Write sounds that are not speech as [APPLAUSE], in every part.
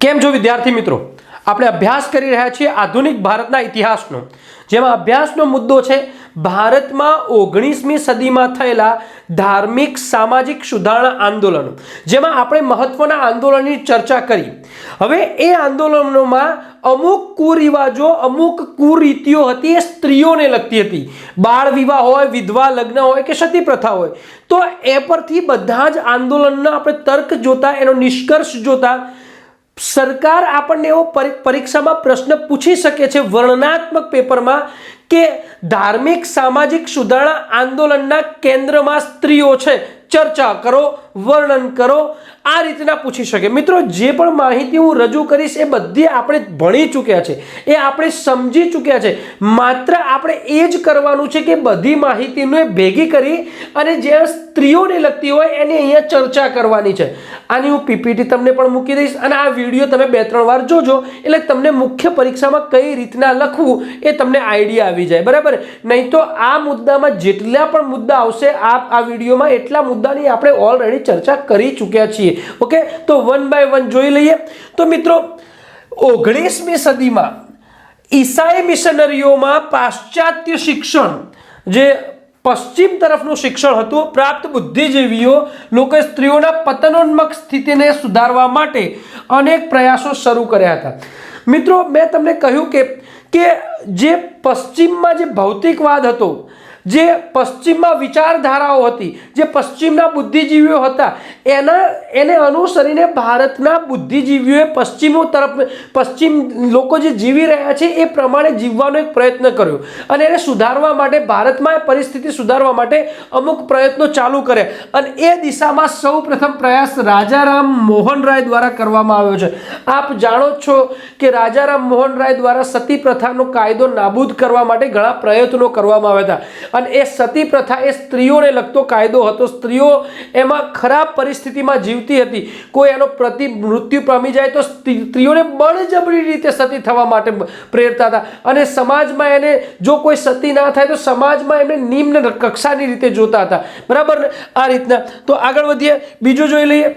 કેમ છો વિદ્યાર્થી મિત્રો? આપણે અભ્યાસ કરી રહ્યા છીએ આધુનિક ભારતના ઇતિહાસનો, જેમાં અભ્યાસનો મુદ્દો છે ભારતમાં ઓગણીસમી સદીમાં થયેલા ધાર્મિક સામાજિક સુધારણા આંદોલનો, જેમાં આપણે મહત્વના આંદોલનની ચર્ચા કરી. હવે એ આંદોલનોમાં અમુક કુરિવાજો, અમુક કુરીતિઓ હતી, એ સ્ત્રીઓને લગતી હતી. બાળ વિવાહ હોય, વિધવા લગ્ન હોય કે સતી પ્રથા હોય. તો એ પરથી બધા જ આંદોલનના આપણે તર્ક જોતા, એનો નિષ્કર્ષ જોતા સરકાર આપણને એવો પરી- પરીક્ષામાં પ્રશ્ન પૂછી શકે છે વર્ણનાત્મક પેપરમાં કે ધાર્મિક સામાજિક સુધારણા આંદોલનના કેન્દ્રમાં સ્ત્રીઓ છે. ચર્ચા કરો, વર્ણન કરો, આ રીતના પૂછી શકે. મિત્રો, જે પણ માહિતી હું રજૂ કરીશ એ બધી આપણે ભણી ચૂક્યા છે. એ આપણે સમજી ચૂક્યા છે. માત્ર આપણે એ જ કરવાનું છે કે બધી માહિતીને ભેગી કરી અને જે સ્ત્રીઓને લગતી હોય એની અહીંયા ચર્ચા કરવાની છે. આની હું પીપીટી તમને પણ મૂકી દઈશ અને આ વીડિયો તમે બે ત્રણ વાર જોજો એટલે તમને મુખ્ય પરીક્ષામાં કઈ રીતના લખવું એ તમને આઈડિયા આવી જાય. બરાબર? નહીં તો આ મુદ્દામાં જેટલા પણ મુદ્દા આવશે આ આ વિડીયોમાં એટલા મુદ્દાની આપણે ઓલરેડી ચર્ચા કરી ચૂક્યા છીએ. ઓકે તો વન બાય વન જોઈ લઈએ. તો મિત્રો, ઓગણીસમી સદીમાં ઈસાઈ મિશનરીઓમાં પાશ્ચાત્ય શિક્ષણ, જે પશ્ચિમ તરફનું શિક્ષણ હતું, પ્રાપ્ત બુદ્ધિજીવીઓ લોકો સ્ત્રીઓના પતનોન્મક સ્થિતિને સુધારવા માટે અનેક પ્રયાસો શરૂ કર્યા હતા. મિત્રો, મેં તમને કહ્યું કે કે જે પશ્ચિમમાં જે ભૌતિકવાદ હતો જે પશ્ચિમમાં વિચારધારાઓ હતી, જે પશ્ચિમના બુદ્ધિજીવીઓ હતા, એના, એને અનુસરીને ભારતના બુદ્ધિજીવીઓએ પશ્ચિમો તરફ, પશ્ચિમ લોકો જે જીવી રહ્યા છે, એ પ્રમાણે જીવવાનો એક પ્રયત્ન કર્યો. અને એને સુધારવા માટે, ભારતમાં પરિસ્થિતિ સુધારવા માટે અમુક પ્રયત્નો ચાલુ કર્યા. અને એ દિશામાં સૌ પ્રથમ પ્રયાસ રાજારામ મોહન રાય દ્વારા કરવામાં આવ્યો છે. આપ જાણો છો કે રાજારામ મોહન રાય દ્વારા સતી પ્રથાનો કાયદો નાબૂદ કરવા માટે ઘણા પ્રયત્નો કરવામાં આવ્યા હતા. અને એ સતી પ્રથા એ સ્ત્રીઓને લગતો કાયદો હતો. સ્ત્રીઓ એમાં ખરાબ પરિસ્થિતિમાં જીવતી હતી. કોઈ એનો પ્રતિ મૃત્યુ પામી જાય તો સ્ત્રી- સ્ત્રીઓને બળજબરી રીતે સતી થવા માટે પ્રેરતા હતા. અને સમાજમાં એને જો કોઈ સતી ના થાય તો સમાજમાં એમને નિમ્ન કક્ષાની રીતે જોતા હતા. બરાબર ને? આ રીતના. તો આગળ વધીએ. બીજું જોઈ લઈએ.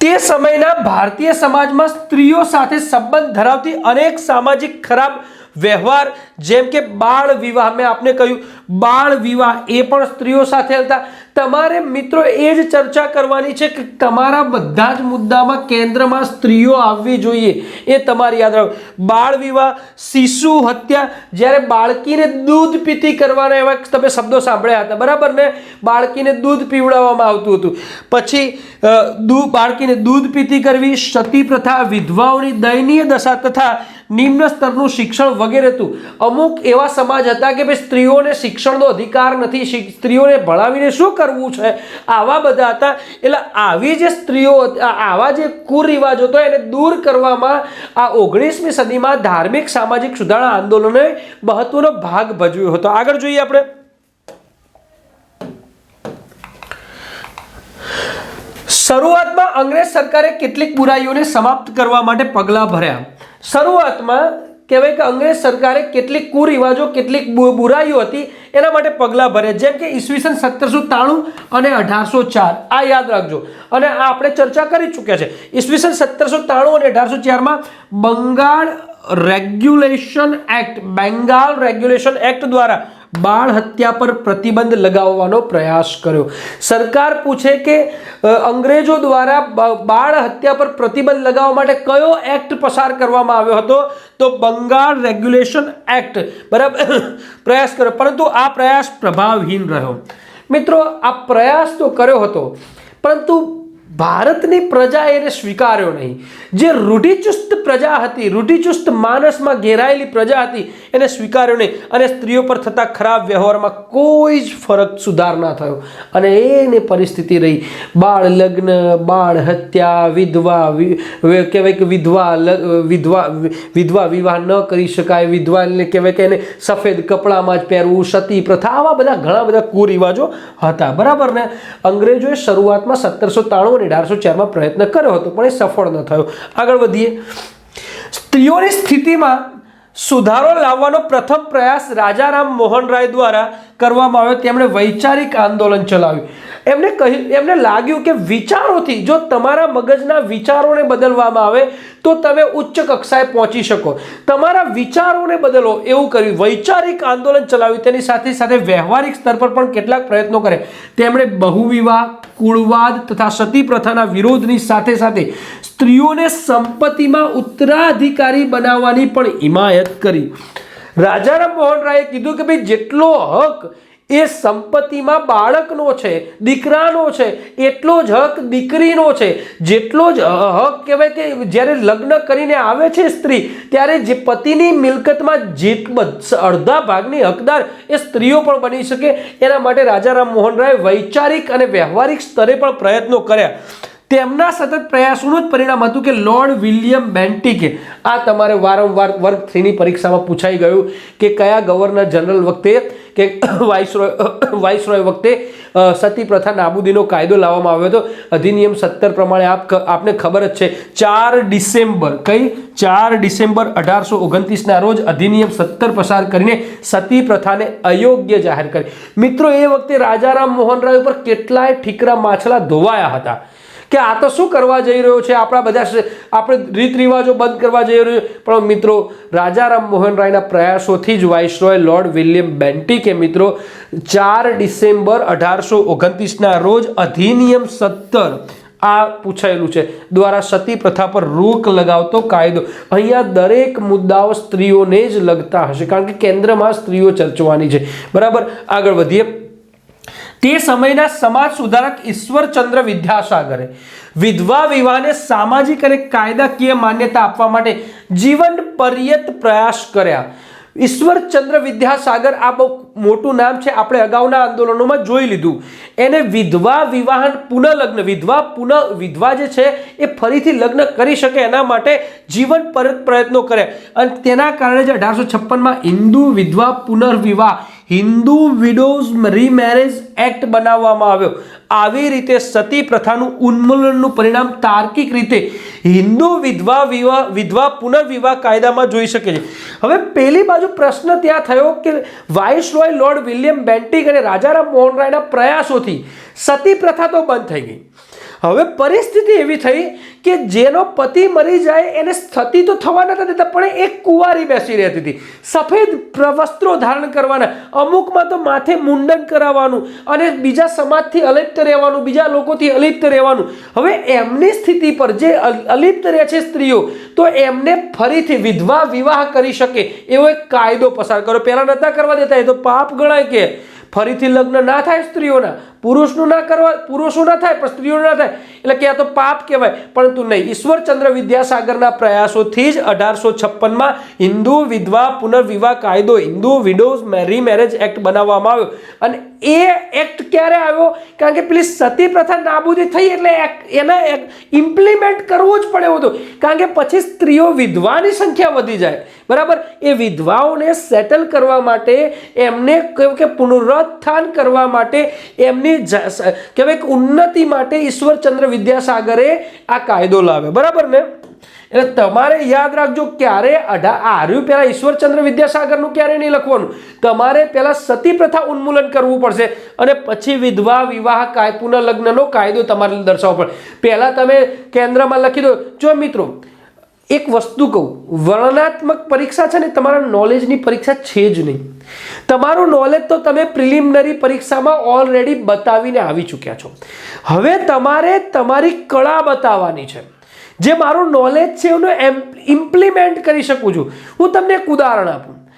તે સમયના ભારતીય સમાજમાં સ્ત્રીઓ સાથે સંબંધ ધરાવતી અનેક સામાજિક ખરાબ વ્યવહાર, જેમ કે બાળ વિવાહ. મેં આપને કહ્યું, બાળ વિવાહ એ પણ સ્ત્રીઓ સાથે હતા તમારે મિત્રો એ જ ચર્ચા કરવાની છે કે તમારા બધા જ મુદ્દામાં કેન્દ્રમાં સ્ત્રીઓ આવવી જોઈએ. એ તમારે યાદ રાખો. બાળ વિવાહ, શિશુ હત્યા, જ્યારે બાળકીને દૂધ પીતી કરવાના એવા તમે શબ્દો સાંભળ્યા હતા. બરાબર ને? બાળકીને દૂધ પીવડાવવામાં આવતું હતું. પછી દૂધ બાળકીને દૂધ પીતી કરવી, સતી પ્રથા, વિધવાઓની દયનીય દશા તથા નિમ્ન સ્તરનું શિક્ષણ વગેરે હતું. અમુક એવા સમાજ હતા કે ભાઈ સ્ત્રીઓને શિક્ષણનો અધિકાર નથી સ્ત્રીઓને ભણાવીને શું કરવું છે? આવા બધા હતા. એટલે આવી જે સ્ત્રીઓ આવા જે કુરિવાજો હતો, એને દૂર કરવામાં આ ઓગણીસમી સદીમાં ધાર્મિક સામાજિક સુધારણા આંદોલને મહત્વનો ભાગ ભજવ્યો હતો. આગળ જોઈએ આપણે. શરૂઆતમાં અંગ્રેજ સરકારે કેટલીક બુરાઈઓને સમાપ્ત કરવા માટે પગલાં ભર્યા. શરૂઆતમાં કહેવાય કે અંગ્રેજ સરકારે કેટલીક કુરિવાજો, કેટલીક બુરાઈઓ હતી, એના માટે પગલાં ભર્યા. જેમ કે ઈસવીસન સત્તરસો ત્રાણું અને અઢારસો ચાર. આ યાદ રાખજો. અને આ આપણે ચર્ચા કરી ચૂક્યા છે. ઈસવીસન સત્તરસો ત્રાણું અને અઢારસો ચારમાં Bengal regulation act Bengal regulation act દ્વારા બાળ હત્યા પર પ્રતિબંધ લગાવવાનો પ્રયાસ કર્યો. સરકાર પૂછે કે અંગ્રેજો દ્વારા બાળ હત્યા પર પ્રતિબંધ લગાવવા માટે કયો એક્ટ પસાર કરવામાં આવ્યો હતો? તો બંગાળ રેગ્યુલેશન એક્ટ. બરાબર? પ્રયાસ કર્યો. પરંતુ આ પ્રયાસ પ્રભાવહીન રહ્યો. મિત્રો, આ પ્રયાસ તો કર્યો હતો. પરંતુ ભારતની પ્રજા એને સ્વીકાર્યો નહીં. જે રૂઢિચુસ્ત પ્રજા હતી, રૂઢિચુસ્ત માનસમાં ઘેરાયેલી પ્રજા હતી, એને સ્વીકાર્યો નહીં. અને સ્ત્રીઓ પર થતા ખરાબ વ્યવહારમાં કોઈ જ ફરક સુધાર ના થયો. અને એની પરિસ્થિતિ રહી. બાળ લગ્ન, બાળ હત્યા, વિધવા કહેવાય કે વિધવા વિધવા વિધવા વિવાહ ન કરી શકાય. વિધવાને કહેવાય કે એને સફેદ કપડામાં જ પહેરવું, સતી પ્રથા, આવા બધા ઘણા બધા કુરિવાજો હતા. બરાબર ને? અંગ્રેજોએ શરૂઆતમાં સત્તરસો ત્રાણું અને અઢારસો ચારમાં પ્રયત્ન કર્યો હતો, પણ એ સફળ ન થયો. આગળ વધીએ. સ્ત્રીઓની સ્થિતિમાં સુધારો લાવવાનો પ્રથમ પ્રયાસ રાજારામ મોહન રાય દ્વારા કરવામાં આવ્યો. તેમણે વૈચારિક આંદોલન ચલાવ્યું. એમને કહ્યું, એમને લાગ્યું કે વિચારોથી જો તમારા મગજના વિચારોને બદલવામાં આવે, તો તમે ઉચ્ચ કક્ષાએ પહોંચી શકો. તમારા વિચારોને બદલો, એવું કર્યું. વૈચારિક આંદોલન ચલાવ્યું. તેની સાથે સાથે વ્યવહારિક સ્તર પર પણ કેટલાક પ્રયત્નો કરે તેમણે બહુવિવાહ, કુળવાદ તથા સતી પ્રથાના વિરોધની સાથે સાથે સ્ત્રીઓને સંપત્તિમાં ઉત્તરાધિકારી બનાવવાની પણ હિમાયત કરી. રાજારામ મોહન રાયે કીધું કે ભાઈ, જેટલો હક એ સંપત્તિમાં બાળકનો છે, દીકરાનો છે, એટલો જ હક દીકરીનો છે. જેટલો જ હક કહેવાય કે જ્યારે લગ્ન કરીને આવે છે સ્ત્રી, ત્યારે જે પતિની મિલકતમાં જે અડધા ભાગની હકદાર એ સ્ત્રીઓ પણ બની શકે. એના માટે રાજારામ મોહન રાય વૈચારિક અને વ્યવહારિક સ્તરે પણ પ્રયત્નો કર્યા. તેમના સતત પ્રયાસોનું જ પરિણામ હતું કે લોર્ડ વિલિયમ બેન્ટિકે, આ તમારે વારંવાર વર્ગ થ્રીની પરીક્ષામાં પૂછાઈ ગયું કે કયા ગવર્નર જનરલ વખતે કે [COUGHS] વાઇસરોય [COUGHS] વાઇસરોય વખતે સતી પ્રથા નાબૂદીનો કાયદો લાવવામાં આવ્યો હતો. અધિનિયમ સત્તર પ્રમાણે આપ આપને ખબર જ છે, ચાર ડિસેમ્બર, કઈ? ચાર ડિસેમ્બર અઢારસો ઓગણત્રીસના રોજ અધિનિયમ સત્તર પસાર કરીને સતી પ્રથાને અયોગ્ય જાહેર કરી. મિત્રો, એ વખતે રાજારામ મોહન રાય ઉપર કેટલાય ઠીકરા માછલા ધોવાયા હતા. કે આ તો શું કરવા જઈ રહ્યો છે? આપણા બધા આપણે રીત રિવાજો બંધ કરવા જઈ રહ્યો છે. પણ મિત્રો, રાજારામ મોહન રાયના પ્રયાસોથી જ વાઇસરોય લોર્ડ વિલિયમ બેન્ટિકે મિત્રો, ચાર ડિસેમ્બર અઢારસો ઓગણત્રીસના રોજ અધિનિયમ સત્તર આ પૂછાયેલું છે. દ્વારા સતી પ્રથા પર રોક લગાવતો કાયદો. અહીંયા દરેક મુદ્દાઓ સ્ત્રીઓને જ લગતા હશે. કારણ કે કેન્દ્રમાં સ્ત્રીઓ ચર્ચવાની છે. બરાબર? આગળ વધીએ. તે સમયના સમાજ સુધારક ઈશ્વરચંદ્ર વિદ્યાસાગરે વિધવા વિવાહને સામાજિક અને કાયદાકીય માન્યતા આપવા માટે જીવન પર્યત પ્રયાસ કર્યા. ઈશ્વરચંદ્ર વિદ્યાસાગર આ બહુ મોટું નામ છે. આપણે અગાઉના આંદોલનોમાં જોઈ લીધું. એને વિધવા વિવાહ પુનઃલગ્ન, વિધવા પુનઃ, વિધવા જે છે એ ફરીથી લગ્ન કરી શકે એના માટે જીવન પરત પ્રયત્નો કર્યા. અને તેના કારણે જ અઢારસો છપ્પનમાં હિન્દુ વિધવા પુનર્વિવાહ હિન્દુ વિડોઝ રીમેરેજ એક્ટ બનાવવામાં આવ્યો. આવી રીતે સતી પ્રથાનું ઉન્મૂલનનું પરિણામ તાર્કિક રીતે હિન્દુ વિધવા વિવાહ વિધવા પુનર્વિવાહ કાયદામાં જોઈ શકે છે. હવે પહેલી બાજુ પ્રશ્ન ત્યાં થયો કે viceroy lord William Bentinck અને રાજારામ મોહન રાયના પ્રયાસોથી સતી પ્રથા તો બંધ થઈ ગઈ. હવે પરિસ્થિતિ એવી થઈ કે જેનો પતિ મરી જાય, એને સતી તો થવા નતા દેતા, પણ એક કુંવારી બેસી રહેતી હતી. સફેદ વસ્ત્રો ધારણ કરવાના, અમુકમાં તો માથે મુંડન કરાવવાનું અને બીજા સમાજથી અલિપ્ત રહેવાનું, બીજા લોકોથી અલિપ્ત રહેવાનું. હવે એમની સ્થિતિ પર જે અલિપ્ત રહે છે સ્ત્રીઓ, તો એમને ફરીથી વિધવા વિવાહ કરી શકે એવો એક કાયદો પસાર કર્યો પહેલાં નહોતા કરવા દેતા, એ તો પાપ ગણાય કે. ફરીથી લગ્ન ના થાય સ્ત્રીઓના, પુરુષનું ના કરવા, પુરુષો ના થાય, પણ સ્ત્રીઓ ના થાય. એટલે કે આ તો પાપ કહેવાય. પરંતુ નહીં, ઈશ્વરચંદ્ર વિદ્યાસાગરના પ્રયાસોથી જ અઢારસો છપ્પનમાં હિન્દુ વિધવા પુનર્વિવાહ કાયદો, હિન્દુ વિડોઝ રીમેરેજ એક્ટ બનાવવામાં આવ્યો. અને એ એક્ટ ક્યારે આવ્યો? કારણ કે પેલી સતી પ્રથા નાબૂદી થઈ એટલે એને ઇમ્પ્લિમેન્ટ કરવું જ પડે હતું. કારણ કે પછી સ્ત્રીઓ વિધવાની સંખ્યા વધી જાય. બરાબર? એ વિધવાઓને સેટલ કરવા માટે, એમને કહેવાય કે પુનરુત્થાન કરવા માટે, એમની કહેવાય ઉન્નતિ માટે ઈશ્વરચંદ્ર વિદ્યાસાગરે આ કાયદો લાવ્યો. બરાબર ને? એટલે તમારે યાદ રાખજો ક્યારે અઢા આર્યું પહેલાં ઈશ્વરચંદ્ર વિદ્યાસાગરનું ક્યારે નહીં લખવાનું? તમારે પહેલાં સતી પ્રથા ઉન્મૂલન કરવું પડશે અને પછી વિધવા, વિવાહ કાય પુનઃલગ્નનો કાયદો તમારે દર્શાવવો પડે. પહેલાં તમે કેન્દ્રમાં લખી દો, જો મિત્રો એક વસ્તુ કહું, વર્ણનાત્મક પરીક્ષા છે ને, તમારા નોલેજની પરીક્ષા છે જ નહીં. તમારું નોલેજ તો તમે પ્રિલિમિનરી પરીક્ષામાં ઓલરેડી બતાવીને આવી ચૂક્યા છો. હવે તમારે તમારી કળા બતાવવાની છે. જે મારું નોલેજ છે એનું ઇમ્પ્લિમેન્ટ કરી શકું છું. હું તમને એક ઉદાહરણ આપું.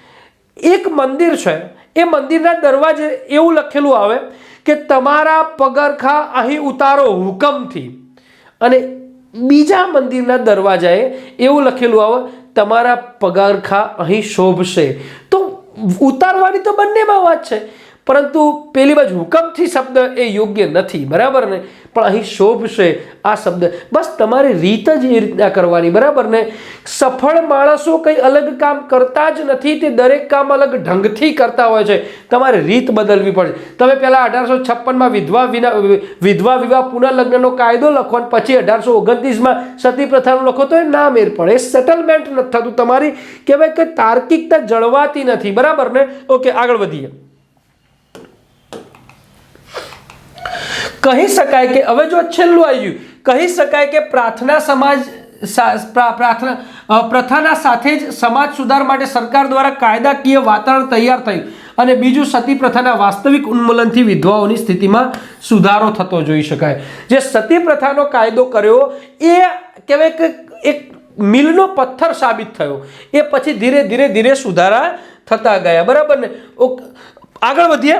એક મંદિર છે, એ મંદિરના દરવાજે એવું લખેલું આવે કે, તમારા પગરખા અહીં ઉતારો હુકમથી. અને બીજા મંદિરના દરવાજાએ એવું લખેલું આવે, તમારા પગારખા અહીં શોભશે. તો ઉતારવાની તો બંનેમાં વાત છે. પરંતુ પેલી બાજુ હુકમથી શબ્દ એ યોગ્ય નથી, બરાબર ને? પણ અહીં શોભશે આ શબ્દ. બસ તમારી રીત જ એ રીતના કરવાની, બરાબર ને? સફળ માણસો કંઈ અલગ કામ કરતા જ નથી, તે દરેક કામ અલગ ઢંગથી કરતા હોય છે. તમારે રીત બદલવી પડે. તમે પહેલાં અઢારસો છપ્પનમાં વિધવા વિના, વિધવા વિવાહ પુનઃલગ્નનો કાયદો લખો અને પછી અઢારસો ઓગણત્રીસમાં સતી પ્રથાનું લખો, તો એ ના મેર પડે. સેટલમેન્ટ નથી થતું. તમારી કહેવાય કે તાર્કિકતા જળવાતી નથી, બરાબર ને? ઓકે, આગળ વધીએ. કહી શકાય કે હવે જો છેલ્લું આવી ગયું. કહી શકાય કે પ્રાર્થના સમાજ પ્રાર્થના પ્રથાના સાથે જ સમાજ સુધાર માટે સરકાર દ્વારા કાયદાકીય વાતાવરણ તૈયાર થયું અને બીજું સતી પ્રથાના વાસ્તવિક ઉન્મૂલનથી વિધવાઓની સ્થિતિમાં સુધારો થતો જોઈ શકાય. જે સતી પ્રથાનો કાયદો કર્યો, એ કહેવાય કે એક મિલનો પથ્થર સાબિત થયો. એ પછી ધીરે ધીરે ધીરે સુધારા થતા ગયા. બરાબર ને? આગળ વધીએ.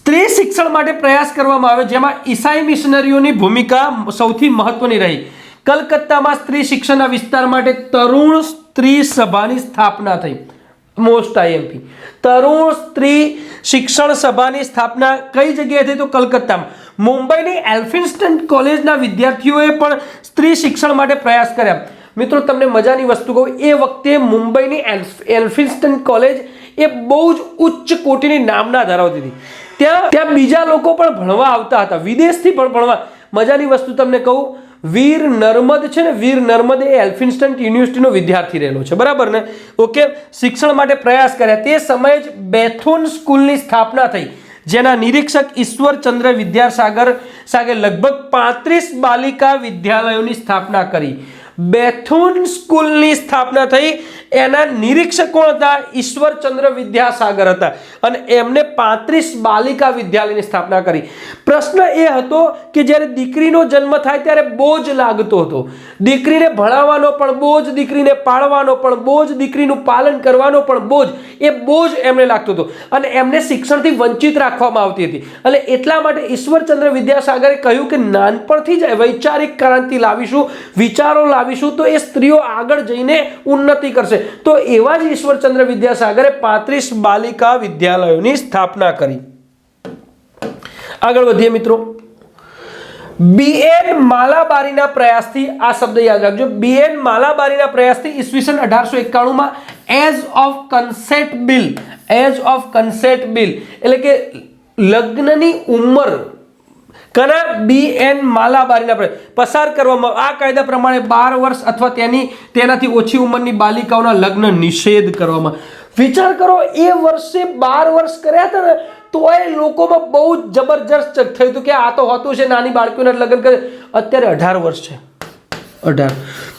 સ્ત્રી શિક્ષણ માટે પ્રયાસ કરવામાં આવ્યો જેમાં ઈસાઈ મિશનરીઓની ભૂમિકા સૌથી મહત્વની રહી. કલકત્તામાં સ્ત્રી શિક્ષણના વિસ્તાર માટે તરુણ સ્ત્રી સભાની સ્થાપના થઈ. Most IMP. તરુણ સ્ત્રી શિક્ષણ સભાની સ્થાપના કઈ જગ્યાએ થઈ તો કલકત્તામાં. મુંબઈની એલ્ફિન્સ્ટન કોલેજના વિદ્યાર્થીઓએ પણ સ્ત્રી શિક્ષણ માટે પ્રયાસ કર્યા. મિત્રો, તમને મજાની વસ્તુ કહું, એ વખતે મુંબઈની એલ્ફ- એલ્ફિન્સ્ટન કોલેજ એ બહુ જ ઉચ્ચ કોટીની નામના ધરાવતી હતી. ત્યાં ત્યાં બીજા લોકો પણ ભણવા આવતા હતા. વિદેશથી પણ ભણવા મજાની વસ્તુ તમને કહું, વીર નર્મદ છે ને, વીર નર્મદ એ એલ્ફિન્સ્ટન યુનિવર્સિટીનો વિદ્યાર્થી રહેલો છે. બરાબર ને? ઓકે? શિક્ષણ માટે પ્રયાસ કર્યા. તે સમયે જ બેથોન સ્કૂલની સ્થાપના થઈ. જેના નિરીક્ષક ઈશ્વરચંદ્ર વિદ્યાસાગર સાગે લગભગ પાંત્રીસ બાલિકા વિદ્યાલયોની સ્થાપના કરી. બેથુન સ્કૂલની સ્થાપના થઈ. એના નિરીક્ષક કોણ હતા, ઈશ્વરચંદ્ર વિદ્યાસાગર હતા. અને એમને પાંત્રીસ બાલિકા વિદ્યાલયની સ્થાપના કરી. પ્રશ્ન એ હતો કે જ્યારે દીકરીનો જન્મ થાય ત્યારે બોજ લાગતો હતો. દીકરીને ભણાવવાનો પણ બોજ, દીકરીને પાળવાનો પણ બોજ, દીકરીનું પાલન કરવાનો પણ બોજ, એ બોજ એમને લાગતો હતો. અને એમને શિક્ષણથી વંચિત રાખવામાં આવતી હતી. અને એટલા માટે ઈશ્વરચંદ્ર વિદ્યાસાગરે કહ્યું કે નાનપણથી જ વૈચારિક ક્રાંતિ લાવીશું, વિચારો લાવીશું, તો એ સ્ત્રીઓ આગળ જઈને ઉન્નતિ કરશે. તો એવા જ ઈશ્વરચંદ્ર વિદ્યાસાગરે પાંત્રીસ બાલિકા વિદ્યાલયોની સ્થાપના કરી. આગળ વધીએ મિત્રો. બીએન માલાબારીના પ્રયાસથી આ શબ્દ યાદ રાખજો. બીએન માલાબારીના પ્રયાસથી ઈસવીસન અઢારસો એકાણુંમાં age of concept bill, age of concept bill, એટલે કે લગ્નની ઉંમર કના બી એન માલાબારીના પસાર કરવામાં આ કાયદા પ્રમાણે બાર વર્ષ અથવા તેની તેનાથી ઓછી ઉંમરની બાલિકાઓના લગ્ન નિષેધ કરવામાં. વિચાર કરો, એ વર્ષે બાર વર્ષ કર્યા હતા ને, તોય લોકોમાં બહુ જબરજસ્ત થયું હતું કે આ તો હોતું છે, નાની બાળકીઓના લગ્ન કરે. અત્યારે અઢાર વર્ષ છે. અઢાર.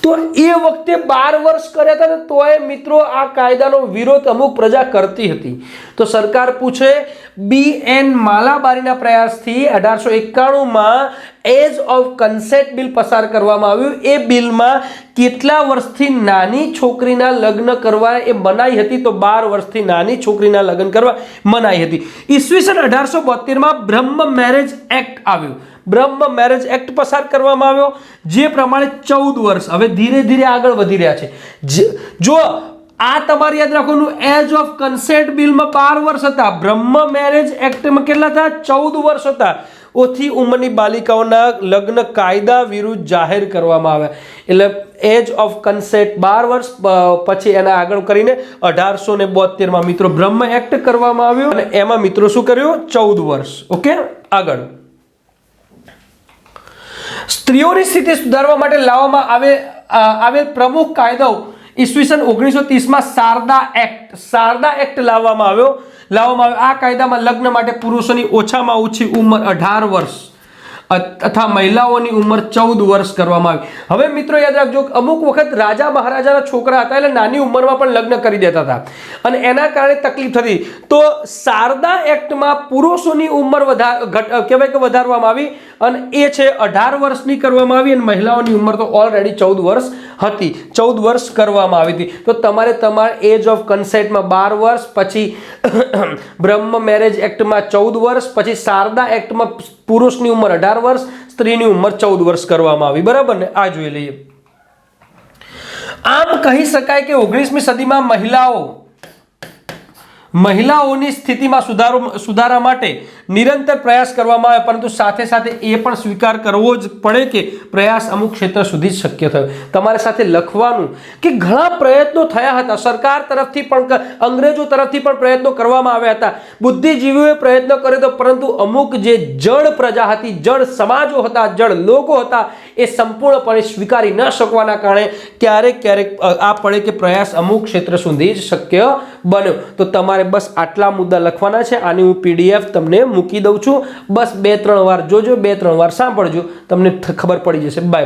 તો એ વખતે બાર વર્ષ કર્યા હતા તોય મિત્રો આ કાયદાનો વિરોધ અમુક પ્રજા કરતી હતી. તો સરકાર પૂછે, બી એન માલાબારીના પ્રયાસથી અઢારસો એકાણુંમાં એજ ઓફ કન્સેન્ટ બિલ પસાર કરવામાં આવ્યું. એ બિલમાં કેટલા વર્ષથી નાની છોકરીના લગ્ન કરવા એ મનાઈ હતી? તો બાર વર્ષથી નાની છોકરીના લગ્ન કરવા મનાઈ હતી. ઈસવીસન અઢારસો બોતેરમાં બ્રહ્મ મેરેજ એક્ટ આવ્યું. બ્રહ્મ મેરેજ એક્ટ પસાર કરવામાં આવ્યો, જે પ્રમાણે ચૌદ વર્ષ હવે ધીરે ધીરે આગળ વધી રહ્યા છે. જે- આ તમારે યાદ રાખવાનું એજ ઓફ કન્સેન્ટ બિલમાં બાર વર્ષ હતા. બ્રહ્મ મેરેજ એક્ટમાં કેટલા હતા ચૌદ વર્ષ હતા. ઓછી ઉંમરની બાલિકાઓના લગ્ન કાયદા વિરુદ્ધ જાહેર કરવામાં આવ્યા. એટલે એજ ઓફ કન્સેન્ટ બાર વર્ષ પછી એના આગળ કરીને અઢારસો ને બોતેરમાં મિત્રો બ્રહ્મ એક્ટ કરવામાં આવ્યો. અને એમાં મિત્રો શું કર્યું? ચૌદ વર્ષ. ઓકે આગળ. સ્ત્રીઓની સ્થિતિ સુધારવા માટે લાવવામાં આવે આવેલ પ્રમુખ કાયદો ઈસવીસન ઓગણીસો ત્રીસમાં શારદા એક્ટ શારદા એક્ટ લાવવામાં આવ્યો. લાવવામાં આવ્યો. આ કાયદામાં લગ્ન માટે પુરુષોની ઓછામાં ઓછી ઉંમર અઢાર વર્ષ. તથા મહિલાઓની ઉંમર ચૌદ વર્ષ કરવામાં આવી. હવે મિત્રો યાદ રાખજો અમુક વખત રાજા મહારાજાના છોકરા હતા એટલે નાની ઉંમરમાં પણ લગ્ન કરી દેતા હતા. અને એના કારણે તકલીફ થતી. તો શારદા એક્ટમાં પુરુષોની ઉંમર વધાર ઘટ કહેવાય કે વધારવામાં આવી અને એ છે અઢાર વર્ષની કરવામાં આવી અને મહિલાઓની ઉંમર તો ઓલરેડી ચૌદ વર્ષ હતી. ચૌદ વર્ષ કરવામાં આવી હતી. તો તમારે તમારા એજ ઓફ કન્સેન્ટમાં બાર વર્ષ, પછી [COUGHS] બ્રહ્મ મેરેજ એક્ટમાં ચૌદ વર્ષ, પછી શારદા એક્ટમાં પુરુષની ઉંમર અઢાર વર્ષ, સ્ત્રીની ઉંમર ચૌદ વર્ષ કરવામાં આવી. બરાબર ને? આ જોઈ લઈએ. આમ કહી શકાય કે ઓગણીસમી સદીમાં મહિલાઓ, મહિલાઓની સ્થિતિમાં સુધારો, સુધારા માટે નિરંતર પ્રયાસ કરવામાં આવે, પરંતુ સાથે સાથે એ પણ સ્વીકાર કરવો જ પડે કે પ્રયાસ અમુક ક્ષેત્ર સુધી જ શક્ય થયો. તમારે સાથે લખવાનું કે ઘણા પ્રયત્નો થયા હતા. સરકાર તરફથી પણ અંગ્રેજો તરફથી પણ પ્રયત્નો કરવામાં આવ્યા હતા. બુદ્ધિજીવીઓએ પ્રયત્નો કર્યો હતો, પરંતુ અમુક જે જળ પ્રજા હતી જળ સમાજો હતા જળ લોકો હતા, એ સંપૂર્ણપણે સ્વીકારી ન શકવાના કારણે ક્યારેક ક્યારેક આ પડે કે પ્રયાસ અમુક ક્ષેત્ર સુધી જ શક્ય બન્યો. તો તમારે બસ આટલા મુદ્દા લખવાના છે. આની હું પીડીએફ તમને મૂકી દઉં છું. બસ બે ત્રણ વાર જોજો, બે ત્રણ વાર સાંભળજો. તમને ખબર પડી જશે. બાય